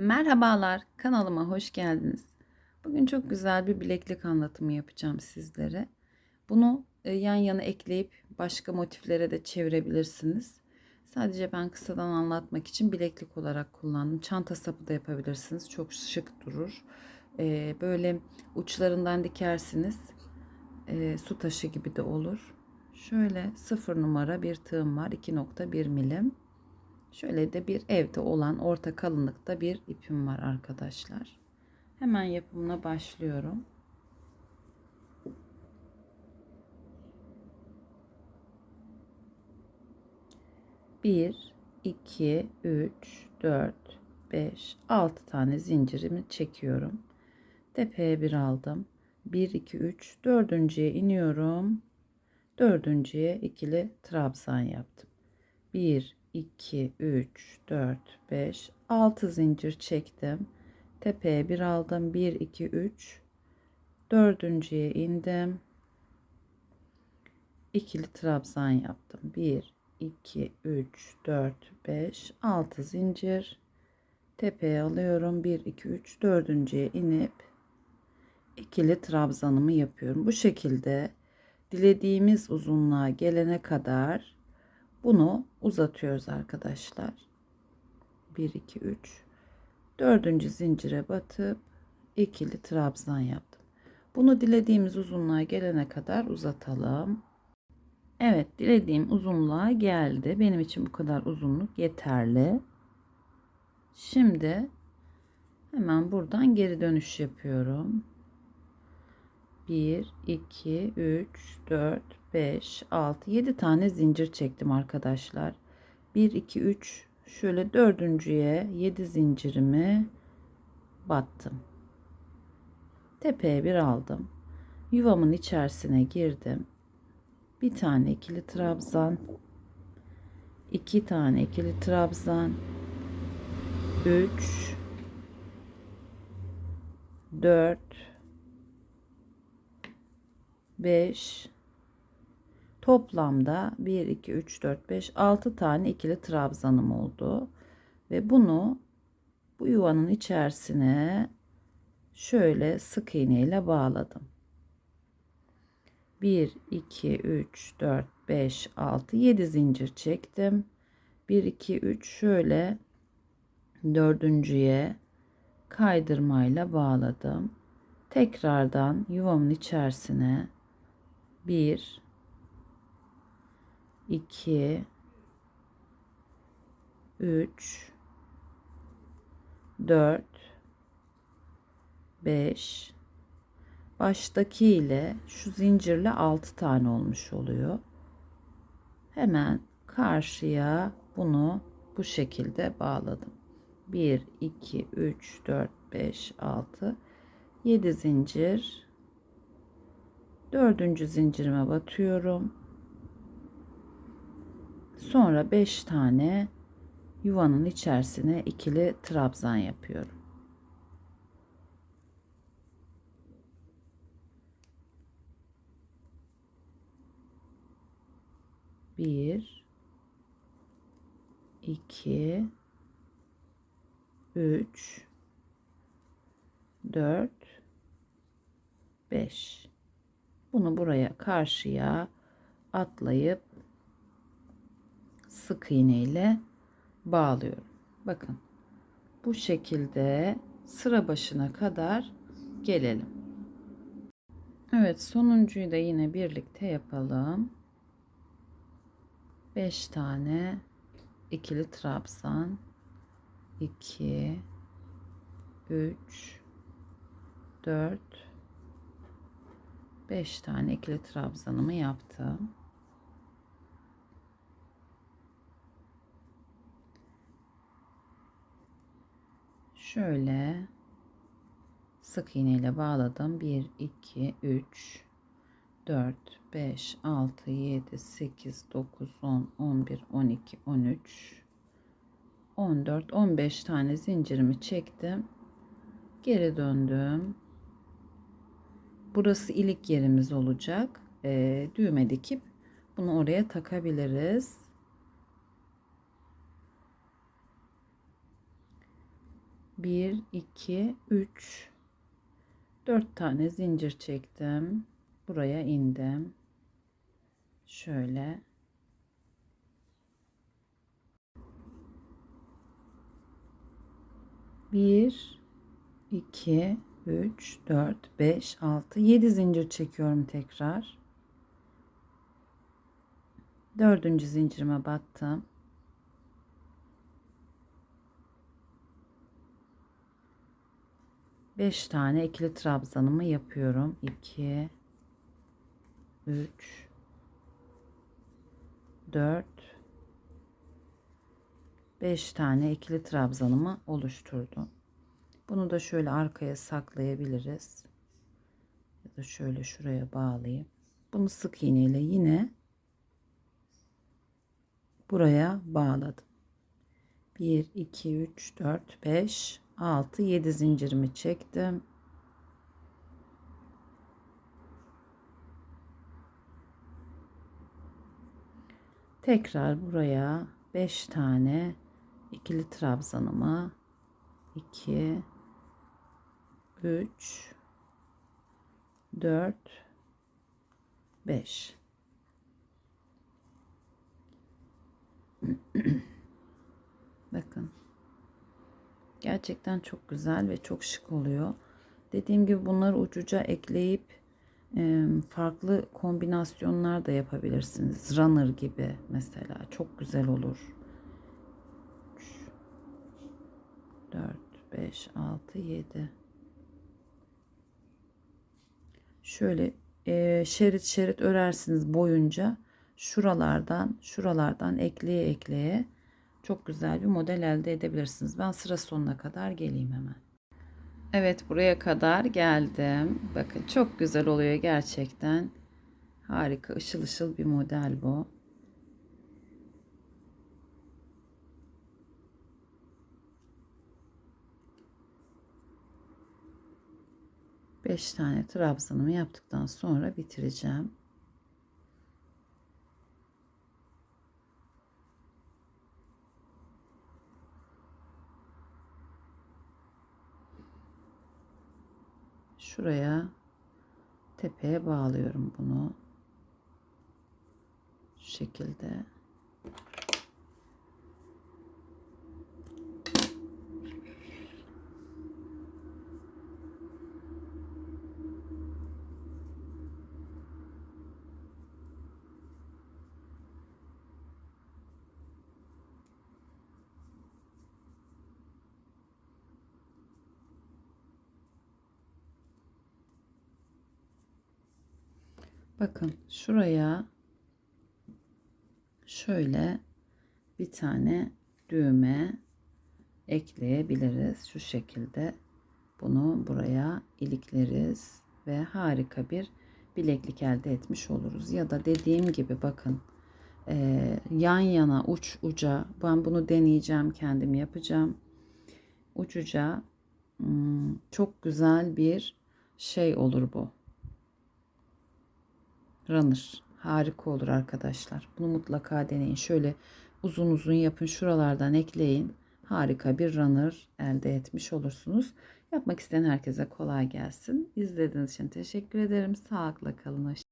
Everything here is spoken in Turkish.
Merhabalar, kanalıma hoş geldiniz. Bugün çok güzel bir bileklik anlatımı yapacağım sizlere. Bunu e, yan yana ekleyip başka motiflere de çevirebilirsiniz. Sadece ben kısadan anlatmak için bileklik olarak kullandım. Çanta sapı da yapabilirsiniz. Çok şık durur. E, Böyle uçlarından dikersiniz. E, Su taşı gibi de olur. Şöyle sıfır numara bir tığım var. 2.1 milim. Şöyle de bir evde olan orta kalınlıkta bir ipim var arkadaşlar. Hemen yapımına başlıyorum. Bir, iki, üç, dört, beş, altı tane zincirimi çekiyorum. Tepeye bir aldım. Bir, iki, üç, dördüncüye iniyorum. Dördüncüye ikili trabzan yaptım. Bir, 2, 3, 4, 5, 6 zincir çektim. Tepeye bir aldım. 1, 2, 3. Dördüncüye indim. İkili trabzan yaptım. 1, 2, 3, 4, 5, 6 zincir. Tepeye alıyorum. 1, 2, 3, dördüncüye inip ikili trabzanımı yapıyorum. Bu şekilde dilediğimiz uzunluğa gelene kadar bunu uzatıyoruz arkadaşlar. 1 2 3 dördüncü zincire batıp ikili trabzan yaptım. Bunu dilediğimiz uzunluğa gelene kadar uzatalım. Evet dilediğim uzunluğa geldi. Benim için bu kadar uzunluk yeterli. Şimdi hemen buradan geri dönüş yapıyorum. 1 2 3 4 5 6 7 tane zincir çektim arkadaşlar. 1 2 3 şöyle dördüncüye 7 zincirimi battım. Tepeye bir aldım. Yuvamın içerisine girdim. Bir tane ikili trabzan iki tane ikili trabzan 3 4 5 toplamda 1 2 3 4 5 6 tane ikili trabzanım oldu. Ve bunu bu yuvanın içerisine şöyle sık iğne ile bağladım. 1 2 3 4 5 6 7 zincir çektim. 1 2 3 şöyle dördüncüye kaydırmayla bağladım. Tekrardan yuvamın içerisine 1 2 3 4 5 baştaki ile şu zincirle 6 tane olmuş oluyor. Hemen karşıya bunu bu şekilde bağladım. 1 2 3 4 5 6 7 zincir. Dördüncü zincirime batıyorum sonra 5 tane yuvanın içerisine ikili trabzan yapıyorum. Bir iki üç dört 5 bunu buraya karşıya atlayıp sık iğne ile bağlıyorum. Bakın bu şekilde sıra başına kadar gelelim. Evet sonuncuyu da yine birlikte yapalım. 5 tane ikili trabzan 2 3 4 5 tane ikili trabzanımı yaptım. Şöyle sık iğne ile bağladım. 1 2 3 4 5 6 7 8 9 10 11 12 13 14 15 tane zincirimi çektim. Geri döndüm. Burası ilik yerimiz olacak. E, düğme dikip bunu oraya takabiliriz. 1 2 3 4 tane zincir çektim. Buraya indim. Şöyle bir, iki, üç, dört, beş, altı, yedi zincir çekiyorum tekrar. Dördüncü zincirime battım. Beş tane ikili trabzanımı yapıyorum. İki, üç, dört, beş tane ikili trabzanımı oluşturdum. Bunu da şöyle arkaya saklayabiliriz. Ya da şöyle şuraya bağlayayım. Bunu sık iğneyle yine buraya bağladım. 1 2 3 4 5 6 7 zincirimi çektim. Tekrar buraya 5 tane ikili trabzanımı 2 3 4 5 Bakın. Gerçekten çok güzel ve çok şık oluyor. Dediğim gibi bunları ucuca ekleyip farklı kombinasyonlar da yapabilirsiniz. Runner gibi mesela çok güzel olur. 3 4 5 6 7 Şöyle şerit şerit örersiniz boyunca şuralardan şuralardan ekleye ekleye çok güzel bir model elde edebilirsiniz. Ben sıra sonuna kadar geleyim hemen. Evet buraya kadar geldim. Bakın çok güzel oluyor gerçekten. Harika ışıl ışıl bir model bu. Beş tane trabzanımı yaptıktan sonra bitireceğim. Şuraya tepeye bağlıyorum bunu. Şu şekilde. Bakın şuraya şöyle bir tane düğme ekleyebiliriz. Şu şekilde bunu buraya ilikleriz ve harika bir bileklik elde etmiş oluruz. Ya da dediğim gibi bakın e, yan yana uç uca ben bunu deneyeceğim kendim yapacağım. Ucuca hmm, çok güzel bir şey olur bu runner. Harika olur arkadaşlar. Bunu mutlaka deneyin. Şöyle uzun uzun yapın. Şuralardan ekleyin. Harika bir runner elde etmiş olursunuz. Yapmak isteyen herkese kolay gelsin. İzlediğiniz için teşekkür ederim. Sağlıkla kalın.